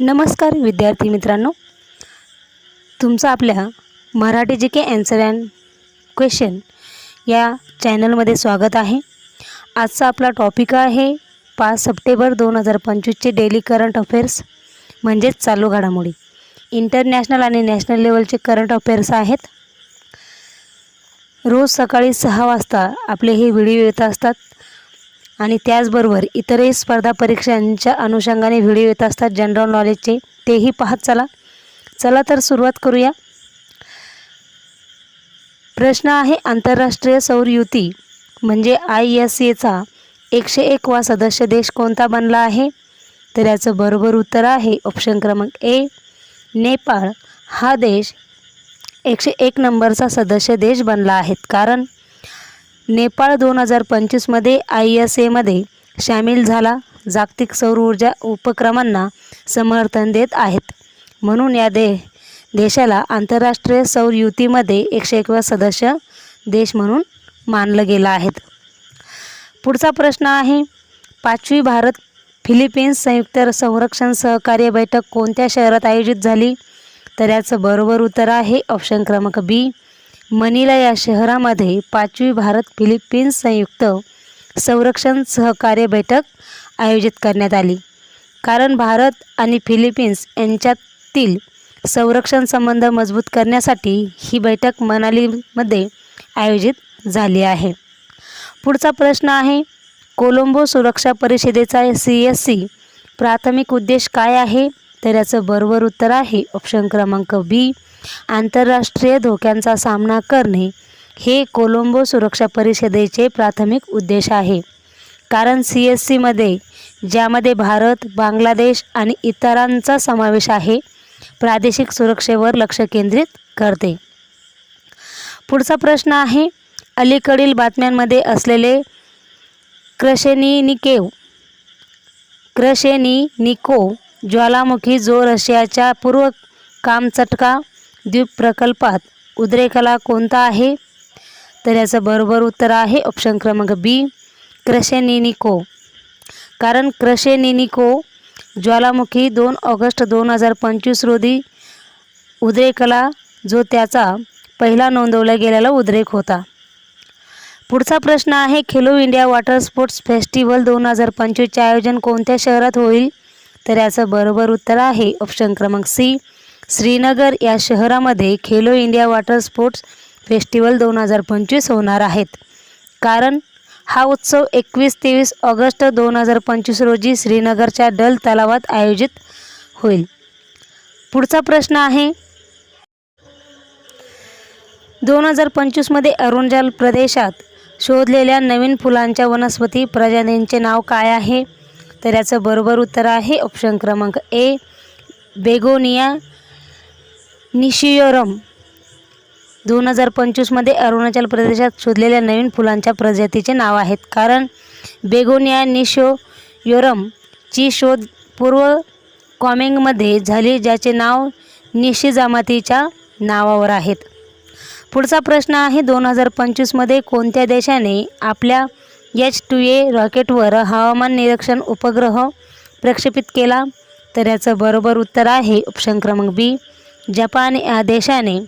नमस्कार विद्यार्थी मित्रांनो. तुमचं आपल्या Marathi G K answer and question या चॅनलमध्ये स्वागत आहे. आजचा आपला टॉपिक आहे पाच सप्टेंबर दोन हजार पंचवीसचे डेली करंट अफेअर्स म्हणजेच चालू घडामोडी. इंटरनॅशनल आणि नॅशनल लेवलचे करंट अफेअर्स आहेत. रोज सकाळी सहा वाजता आपले हे व्हिडिओ येत असतात. आणि त्याचबरोबर इतरही स्पर्धा परीक्षांच्या अनुषंगाने व्हिडिओ येत असतात जनरल नॉलेजचे तेही पाहत चला. चला तर सुरुवात करूया. प्रश्न आहे आंतरराष्ट्रीय सौर युती म्हणजे आय एस एचा एकशे एकवा सदस्य देश कोणता बनला आहे? तर याचं बरोबर उत्तर आहे ऑप्शन क्रमांक ए नेपाळ. हा देश एकशे एक नंबरचा सदस्य देश बनला आहे. कारण नेपाळ दोन हजार पंचवीसमध्ये आय एस एमध्ये सामील झाला. जागतिक सौर ऊर्जा उपक्रमांना समर्थन देत आहेत. म्हणून या दे देशाला आंतरराष्ट्रीय सौर युतीमध्ये एकशे एकवा सदस्य देश म्हणून मानलं गेलं आहेत. पुढचा प्रश्न आहे पाचवी भारत फिलिपिन्स संयुक्त संरक्षण सहकार्य बैठक कोणत्या शहरात आयोजित झाली? तर याचं बरोबर उत्तर आहे ऑप्शन क्रमांक बी. मनीला या शहरामध्ये पाचवी भारत फिलिपिन्स संयुक्त संरक्षण सहकार्य बैठक आयोजित करण्यात आली. कारण भारत आणि फिलिपिन्स यांच्यातील संरक्षण संबंध मजबूत करण्यासाठी ही बैठक मनालीमध्ये आयोजित झाली आहे. पुढचा प्रश्न आहे कोलंबो सुरक्षा परिषदेचा सी एस सी प्राथमिक उद्देश काय आहे? तर याचं बरोबर उत्तर आहे ऑप्शन क्रमांक बी आंतरराष्ट्रीय धोक्यांचा सामना करणे हे कोलंबो सुरक्षा परिषदेचे प्राथमिक उद्देश आहे. कारण सी एस सीमध्ये ज्यामध्ये भारत बांगलादेश आणि इतरांचा समावेश आहे प्रादेशिक सुरक्षेवर लक्ष केंद्रित करते. पुढचा प्रश्न आहे अलीकडील बातम्यांमध्ये असलेले क्रशेनिनिकेव क्रशेनिनिको ज्वालामुखी जो रशियाच्या पूर्व कामचटका द्वीप प्रकल्पात उद्रेकाला कोणता आहे? तर याचं बरोबर उत्तर आहे ऑप्शन क्रमांक बी क्रशेनिनिको. कारण क्रशेनिनिको ज्वालामुखी दोन ऑगस्ट दोन हजार पंचवीस रोजी उद्रेकला जो त्याचा पहिला नोंदवला गेलेला उद्रेक होता. पुढचा प्रश्न आहे Khelo India water sports festival दोन हजार पंचवीसचे आयोजन कोणत्या शहरात होईल? तर याचं बरोबर उत्तर आहे ऑप्शन क्रमांक सी श्रीनगर या शहरामध्ये Khelo India water sports festival दोन हजार पंचवीस होणार आहेत. कारण हा उत्सव एकवीस तेवीस ऑगस्ट दोन हजार पंचवीस रोजी श्रीनगरच्या डल तलावात आयोजित होईल. पुढचा प्रश्न आहे दोन हजार पंचवीसमध्ये अरुणाचल प्रदेशात शोधलेल्या नवीन फुलांच्या वनस्पती प्रजातींचे नाव काय आहे? तर याचं बरोबर उत्तर आहे ऑप्शन क्रमांक ए बेगोनिया निशियोरम. दोन हजार पंचवीसमध्ये अरुणाचल प्रदेशात शोधलेल्या नवीन फुलांच्या प्रजातीचे नाव आहेत. कारण बेगोनिया निशोयोरमची शोध पूर्व कॉमेंगमध्ये झाली ज्याचे नाव निशी जमातीच्या नावावर आहेत. पुढचा प्रश्न आहे दोन हजार पंचवीसमध्ये कोणत्या देशाने आपल्या एच टू ए रॉकेटवर हवामान निरीक्षण उपग्रह प्रक्षेपित केला? तर याचं बरोबर उत्तर आहे ऑप्शन क्रमांक बी जपान या देशाने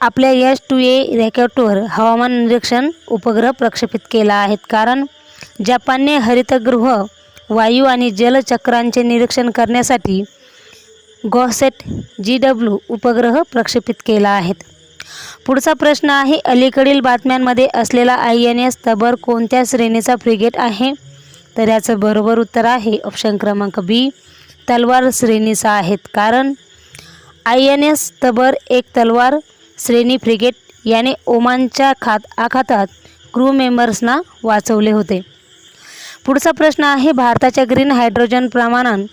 आपल्या एस टू ए रॅकेटवर हवामान निरीक्षण उपग्रह प्रक्षेपित केला आहे कारण जपानने हरितगृह वायू आणि जलचक्रांचे निरीक्षण करण्यासाठी गॉसेट जी डब्ल्यू उपग्रह प्रक्षेपित केला आहेत पुढचा प्रश्न आहे अलीकडील बातम्यांमध्ये असलेला आय एन एस तबर कोणत्या श्रेणीचा फ्रिगेट आहे? तर याचं बरोबर उत्तर आहे ऑप्शन क्रमांक बी. तलवार श्रेणीचा आहेत. कारण आय एन एस तबर एक तलवार श्रेणी फ्रिगेट याने ओमानच्या खात आखातात क्रू मेंबर्सना वाचवले होते. पुढचा प्रश्न आहे भारताच्या ग्रीन हायड्रोजन प्रमाणन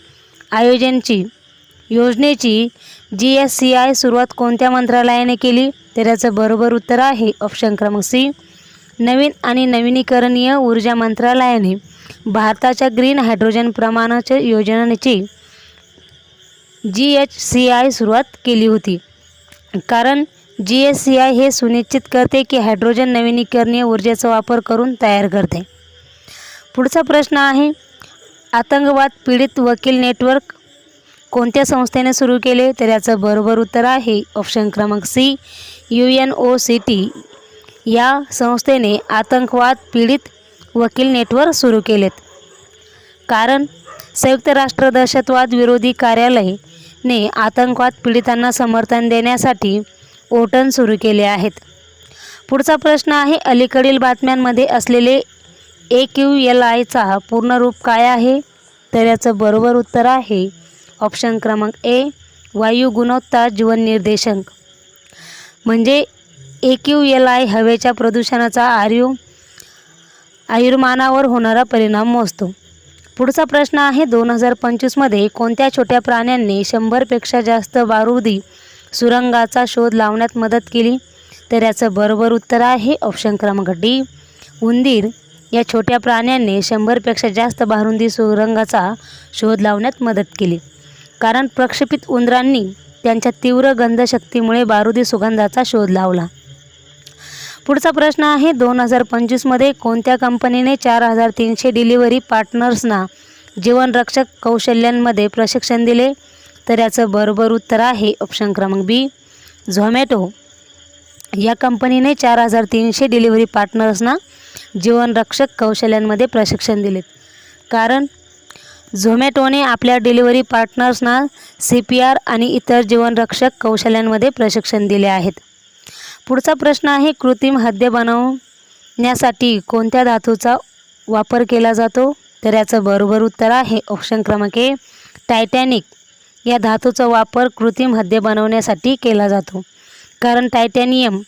आयोजनची योजनेची जी एस सी आय सुरुवात कोणत्या मंत्रालयाने केली? तर याचं बरोबर उत्तर आहे ऑप्शन क्रमांक सी. नवीन आणि नवीनीकरणीय ऊर्जा मंत्रालयाने भारताच्या ग्रीन हायड्रोजन प्रमाणाच्या योजनेची जी एच सी आय सुरुवात केली होती. कारण जी एस सी आय हे सुनिश्चित करते की हायड्रोजन नवीनीकरणीय ऊर्जेचा वापर करून तयार करते. पुढचा प्रश्न आहे आतंकवाद पीडित वकील नेटवर्क कोणत्या संस्थेने सुरू केले? तर याचं बरोबर उत्तर आहे ऑप्शन क्रमांक C U N O C T. या संस्थेने आतंकवाद पीडित वकील नेटवर्क सुरू केलेत. कारण संयुक्त राष्ट्र दहशतवाद विरोधी कार्यालय कार्यालयने आतंकवाद पीडितांना समर्थन देण्यासाठी ओटन सुरू केले आहेत. पुढचा प्रश्न आहे अलीकडील बातम्यांमध्ये असलेले ए क्यू एल आयचा पूर्ण रूप काय आहे? तर याचं बरोबर उत्तर आहे ऑप्शन क्रमांक ए वायू गुणवत्ता जीवन निर्देशक. म्हणजे ए क्यू एल आय हवेच्या प्रदूषणाचा आर्यू आयुर्मानावर होणारा परिणाम मोजतो. पुढचा प्रश्न आहे दोन हजार पंचवीसमध्ये कोणत्या छोट्या प्राण्यांनी शंभरपेक्षा जास्त बारुदी सुरंगाचा शोध लावण्यात मदत केली? तर याचं बरोबर उत्तर आहे ऑप्शन क्रमांक डी. उंदीर. या छोट्या प्राण्यांनी शंभरपेक्षा जास्त बारुंदी सुरंगाचा शोध लावण्यात मदत केली. कारण प्रक्षेपित उंदरांनी त्यांच्या तीव्र गंधशक्तीमुळे बारुदी सुगंधाचा शोध लावला. पुढचा प्रश्न आहे दोन हजार पंचवीसमध्ये कोणत्या कंपनीने चार हजार तीनशे डिलिव्हरी पार्टनर्सना जीवनरक्षक कौशल्यांमध्ये प्रशिक्षण दिले? तर याचं बरोबर उत्तर आहे ऑप्शन क्रमांक बी झोमॅटो. या कंपनीने चार हजार तीनशे डिलिव्हरी पार्टनर्सना जीवनरक्षक कौशल्यांमध्ये प्रशिक्षण दिले. कारण झोमॅटोने आपल्या डिलिव्हरी पार्टनर्सना सी पी आर आणि इतर जीवनरक्षक कौशल्यांमध्ये प्रशिक्षण दिले आहेत. पुढचा प्रश्न आहे कृत्रिम हद्य बनवण्यासाठी कोणत्या धातूचा वापर केला जातो? तर याचं बरोबर उत्तर आहे ऑप्शन क्रमांक ए टायटॅनिक या धातूचा वापर कृत्रिम हद्य बनवण्यासाठी केला जातो. कारण टायटॅनियम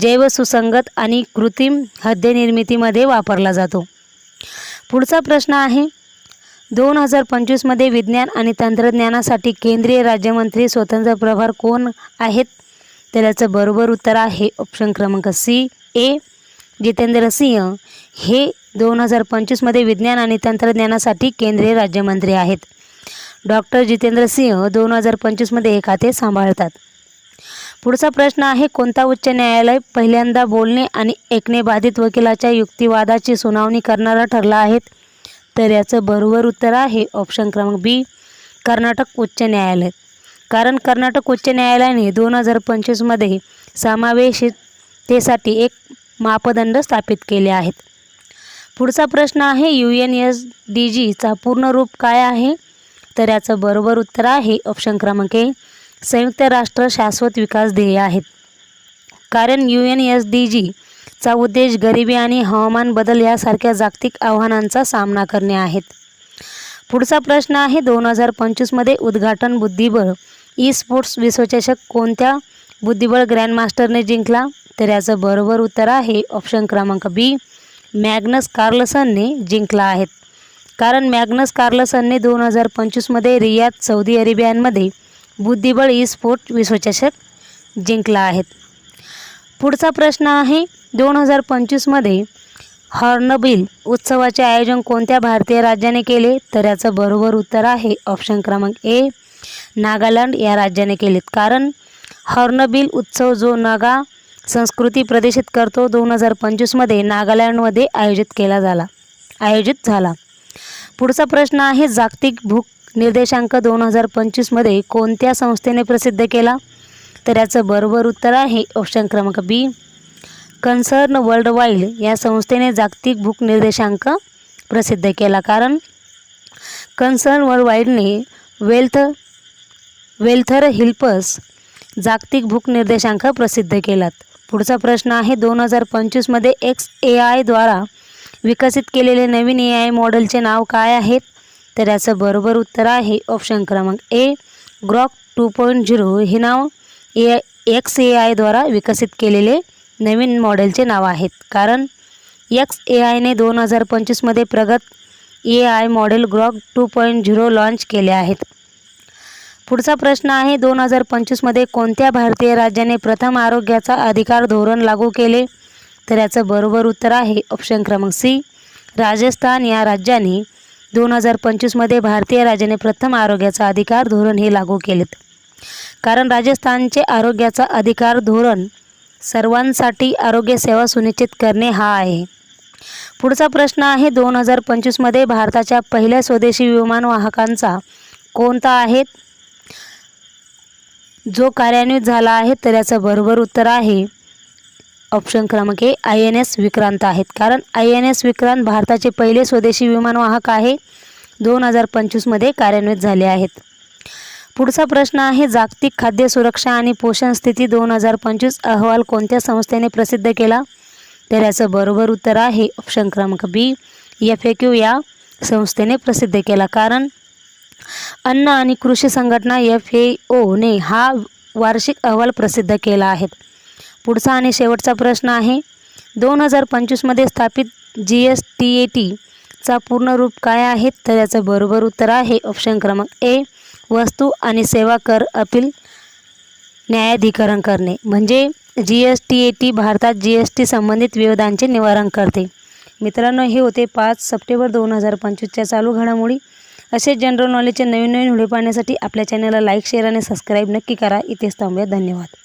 जैवसुसंगत आणि कृत्रिम हद्य निर्मितीमध्ये वापरला जातो. पुढचा प्रश्न आहे दोन हजार पंचवीसमध्ये विज्ञान आणि तंत्रज्ञानासाठी केंद्रीय राज्यमंत्री स्वतंत्र प्रभार कोण आहेत? तर याचं बरोबर उत्तर आहे ऑप्शन क्रमांक सी ए जितेंद्र सिंह हे दोन हजार पंचवीसमध्ये विज्ञान आणि तंत्रज्ञानासाठी केंद्रीय राज्यमंत्री आहेत. डॉक्टर जितेंद्र सिंह दोन हजार पंचवीसमध्ये हे खाते सांभाळतात. पुढचा प्रश्न आहे कोणता उच्च न्यायालय पहिल्यांदा बोलणे आणि ऐकणे बाधित वकिलाच्या युक्तिवादाची सुनावणी करणारा ठरला आहे? तर याचं बरोबर उत्तर आहे ऑप्शन क्रमांक बी कर्नाटक उच्च न्यायालय. कारण कर्नाटक उच्च न्यायालयाने दोन हजार पंचवीसमध्ये समावेशिततेसाठी एक मापदंड स्थापित केले आहेत. पुढचा प्रश्न आहे यू एन एस डी जीचा पूर्ण रूप काय आहे? तर याचं बरोबर उत्तर आहे ऑप्शन क्रमांक ए संयुक्त राष्ट्र शाश्वत विकास ध्येय आहेत. कारण यू एन एस डी जीचा उद्देश गरिबी आणि हवामान बदल यासारख्या जागतिक आव्हानांचा सामना करणे आहेत. पुढचा प्रश्न आहे दोन हजार पंचवीसमध्ये उद्घाटन बुद्धिबळ ई स्पोर्ट्स विश्वचषक कोणत्या बुद्धिबळ ग्रँडमास्टरने जिंकला? तर याचं बरोबर उत्तर आहे ऑप्शन क्रमांक बी मॅग्नस कार्लसनने जिंकला आहेत कारण मॅग्नस कार्लसनने दोन हजार पंचवीसमध्ये रियाद सौदी अरेबियामध्ये बुद्धिबळ ई स्पोर्ट विश्वचषक जिंकला आहेत पुढचा प्रश्न आहे दोन हजार पंचवीसमध्ये हॉर्नबिल उत्सवाचे आयोजन कोणत्या भारतीय राज्याने केले? तर याचं बरोबर उत्तर आहे ऑप्शन क्रमांक ए नागालँड या राज्याने केलेत. कारण हॉर्नबिल उत्सव जो नागा संस्कृती प्रदर्शित करतो दोन हजार पंचवीसमध्ये नागालँडमध्ये आयोजित केला झाला. आयोजित झाला. पुढचा प्रश्न आहे जागतिक भूक निर्देशांक दोन हजार पंचवीसमध्ये कोणत्या संस्थेने प्रसिद्ध केला? तर याचं बरोबर उत्तर आहे ऑप्शन क्रमांक बी कन्सर्न वर्ल्ड वाईल्ड या संस्थेने जागतिक भूक निर्देशांक प्रसिद्ध केला. कारण कन्सर्न वर्ल्ड वाईल्डने वेल्थ वेल्थर हिल्पस जागतिक भूक निर्देशांक प्रसिद्ध केलात. पुढचा प्रश्न आहे दोन हजार पंचवीसमध्ये एक्स ए आयद्वारा विकसित केलेले नवीन ए आय मॉडेलचे नाव काय आहेत? तर याचं बरोबर उत्तर आहे ऑप्शन क्रमांक A Grok two point zero. हे नाव ए एक्स ए आयद्वारा विकसित केलेले नवीन मॉडेलचे नाव आहेत. कारण एक्स ए आयने दोन हजार पंचवीसमध्ये प्रगत A I model Grok two point zero launch केले आहेत. पुढचा प्रश्न आहे दोन हजार पंचवीसमध्ये कोणत्या भारतीय राज्याने प्रथम आरोग्याचा अधिकार धोरण लागू केले? तर याचं बरोबर उत्तर आहे ऑप्शन क्रमांक सी. राजस्थान या राज्याने दोन हजार पंचवीसमध्ये भारतीय राज्याने प्रथम आरोग्याचा अधिकार धोरण हे लागू केलेत. कारण राजस्थानचे आरोग्याचा अधिकार धोरण सर्वांसाठी आरोग्यसेवा सुनिश्चित करणे हा आहे. पुढचा प्रश्न आहे दोन हजार पंचवीसमध्ये भारताच्या पहिल्या स्वदेशी विमान वाहकांचा कोणता आहे जो कार्यान्वित झाला आहे तर याचं बरोबर उत्तर आहे. ऑप्शन क्रमांक A I N S Vikrant आहेत. कारण आय एन एस विक्रांत भारताचे पहिले स्वदेशी विमानवाहक आहे. दोन हजार पंचवीसमध्ये कार्यान्वित झाले आहेत. पुढचा प्रश्न आहे जागतिक खाद्य सुरक्षा आणि पोषण स्थिती दोन हजार पंचवीस अहवाल कोणत्या संस्थेने प्रसिद्ध केला? तर याचं बरोबर उत्तर आहे ऑप्शन क्रमांक बी एफ ए क्यू या संस्थेने प्रसिद्ध केला. कारण अन्न आणि कृषी संघटना एफ ए ओने हा वार्षिक अहवाल प्रसिद्ध केला आहे. पुढचा आणि शेवटचा प्रश्न आहे दोन हजार पंचवीसमध्ये स्थापित जी एस टी ए टीचा पूर्ण रूप काय आहे? तर याचं बरोबर उत्तर आहे ऑप्शन क्रमांक ए वस्तू आणि सेवा कर अपील न्यायाधिकरण करणे. म्हणजे G S T A T भारतात जी एस टी संबंधित विवादांचे निवारण करते. मित्रांनो हे होते पाच सप्टेंबर दोन हजार पंचवीसच्या चालू घडामोडी. असे जनरल नॉलेजचे नवीन नवीन व्हिडिओ पाहण्यासाठी आपल्या चॅनलला लाईक शेअर आणि सबस्क्राईब नक्की करा. इथेच थांबूया. धन्यवाद.